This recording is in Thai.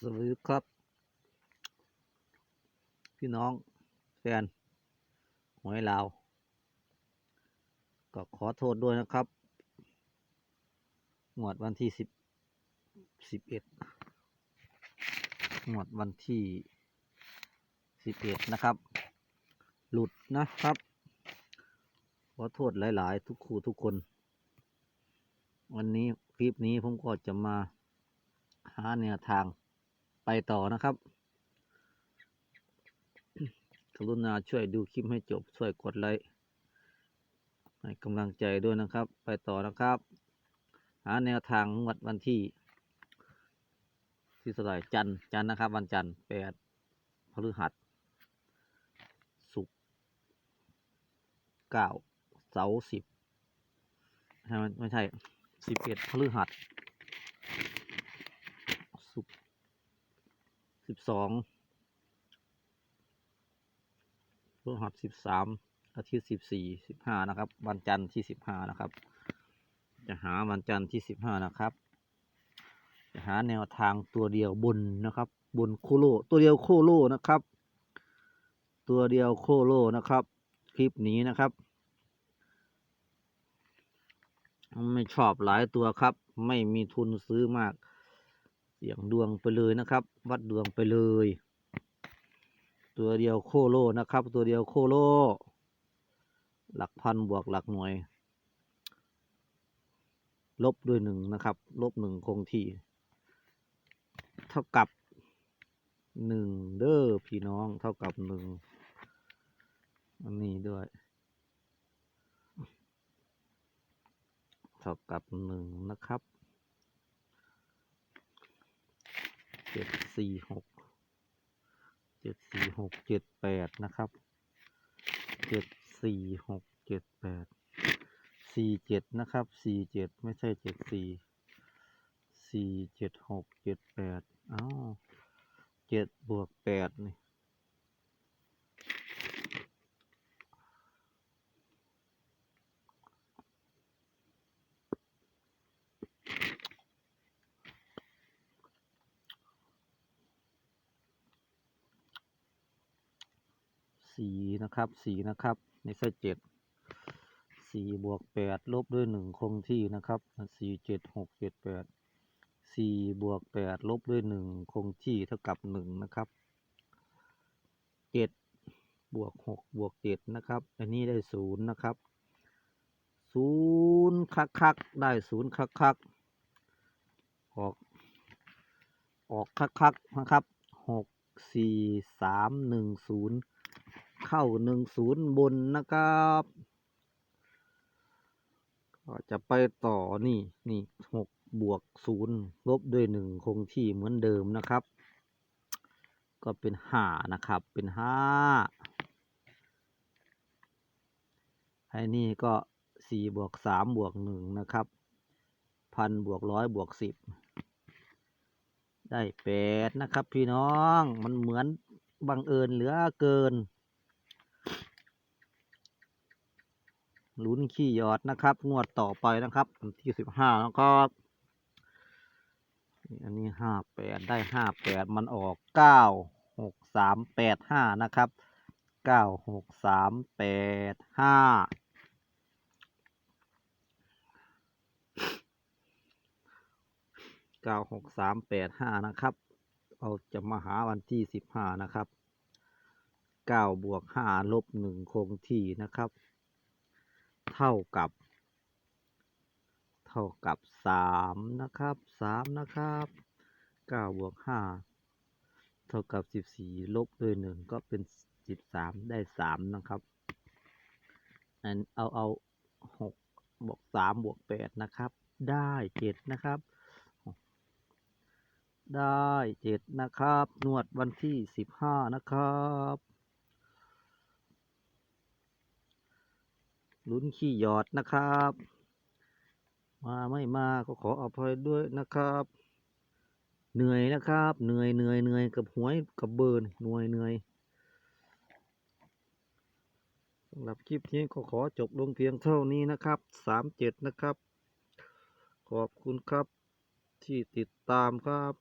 สวัสดีครับ พี่น้องแฟนหวยลาว ก็ขอโทษด้วยนะครับงวดวันที่สิบสิบเอ็ดงวดวันที่สิบเอ็ดนะครับ หลุดนะครับ ขอโทษหลาย ๆ ทุกครูทุกคน วันนี้คลิปนี้ผมก็จะมาหาแนวทาง ไปต่อนะครับกรุณาช่วยดูคลิปให้จบช่วยกดไลค์ให้กำลังใจด้วยนะครับ ไปต่อนะครับ หาแนวทางงวดวันที่ ที่สลายจันจันนะครับ วันจันทร์แปดพฤหัสศุกร์เก้าเสาร์สิบใช่ไหมไม่ใช่สิบเอ็ดพฤหัสศุกร์ สิบสองพฤหัสสิบสามอาทิตย์สิบสี่สิบห้านะครับ วันจันทร์ที่สิบห้านะครับ จะหาวันจันทร์ที่สิบห้านะครับ จะหาแนวทางตัวเดียวบนนะครับ บนโคโลตัวเดียวโคโลนะครับ ตัวเดียวโคโลนะครับ คลิปนี้นะครับ ไม่ชอบหลายตัวครับ ไม่มีทุนซื้อมาก เสียงดวงไปเลยนะครับ วัดดวงไปเลย ตัวเดียวโคโลนะครับ ตัวเดียวโคโล หลักพันบวกหลักหน่วย ลบด้วยหนึ่งนะครับ ลบหนึ่งคงที่ เท่ากับหนึ่งเด้อพี่น้องเท่ากับหนึ่งอันนี้ด้วย เท่ากับหนึ่งนะครับ เจ็ดสี่หกเจ็ดสี่หกเจ็ดแปดนะครับเจ็ดสี่หกเจ็ดแปดสี่เจ็ดนะครับสี่เจ็ดไม่ใช่เจ็ดสี่สี่เจ็ดหกเจ็ดแปดอ้าวเจ็ดบวกแปดนี่ สี่นะครับสี่นะครับไม่ใช่เจ็ดสี่บวกแปดลบด้วยหนึ่งคงที่นะครับสี่เจ็ดหกเจ็ดแปดสี่บวกแปดลบด้วยหนึ่งคงที่เท่ากับหนึ่งนะครับเจ็ดบวกหกบวกเจ็ดนะครับ อันนี้ได้ศูนย์นะครับศูนย์คักคักได้ศูนย์คักคักออก ออกคักคักนะครับหกสี่สามหนึ่งศูนย์ เข้าหนึ่งศูนย์บนนะครับ ก็จะไปต่อนี่นี่หกบวกศูนย์ลบด้วยหนึ่งคงที่เหมือนเดิมนะครับ ก็เป็นห้านะครับเป็นห้าไอ้นี่ก็สี่บวกสามบวกหนึ่งนะครับพันบวกร้อยบวกสิบได้แปดนะครับ พี่น้องมันเหมือนบังเอิญเหลือเกิน ลุ้นขี้ยอดนะครับ งวดต่อไปนะครับวันที่สิบห้านะครับนี่อันนี้ห้าแปดได้ห้าแปดมันออกเก้าหกสามแปดห้านะครับเก้าหกสามแปดห้าเก้าหกสามแปดห้านะครับเราจะมาหาวันที่สิบห้านะครับเก้าบวกห้าลบหนึ่งคงที่นะครับ เท่ากับ เท่ากับสามนะครับสามนะครับเก้าบวกห้าเท่ากับสิบสี่ลบด้วยหนึ่งก็เป็นสิบสามได้สามนะครับอันเอาเอาหกบวกสามบวกแปดนะครับ ได้เจ็ดนะครับได้เจ็ดนะครับ นวดวันที่สิบห้านะครับ ลุ้นขี้หยอดนะครับ มาไม่มาก็ขออภัยด้วยนะครับ เหนื่อยนะครับ เหนื่อยเหนื่อยเหนื่อยกับหวยกับเบิร์นหน่วยเหนื่อยสำหรับคลิปนี้ก็ขอจบลงเพียงเท่านี้นะครับสามเจ็ดนะครับ ขอบคุณครับที่ติดตามครับ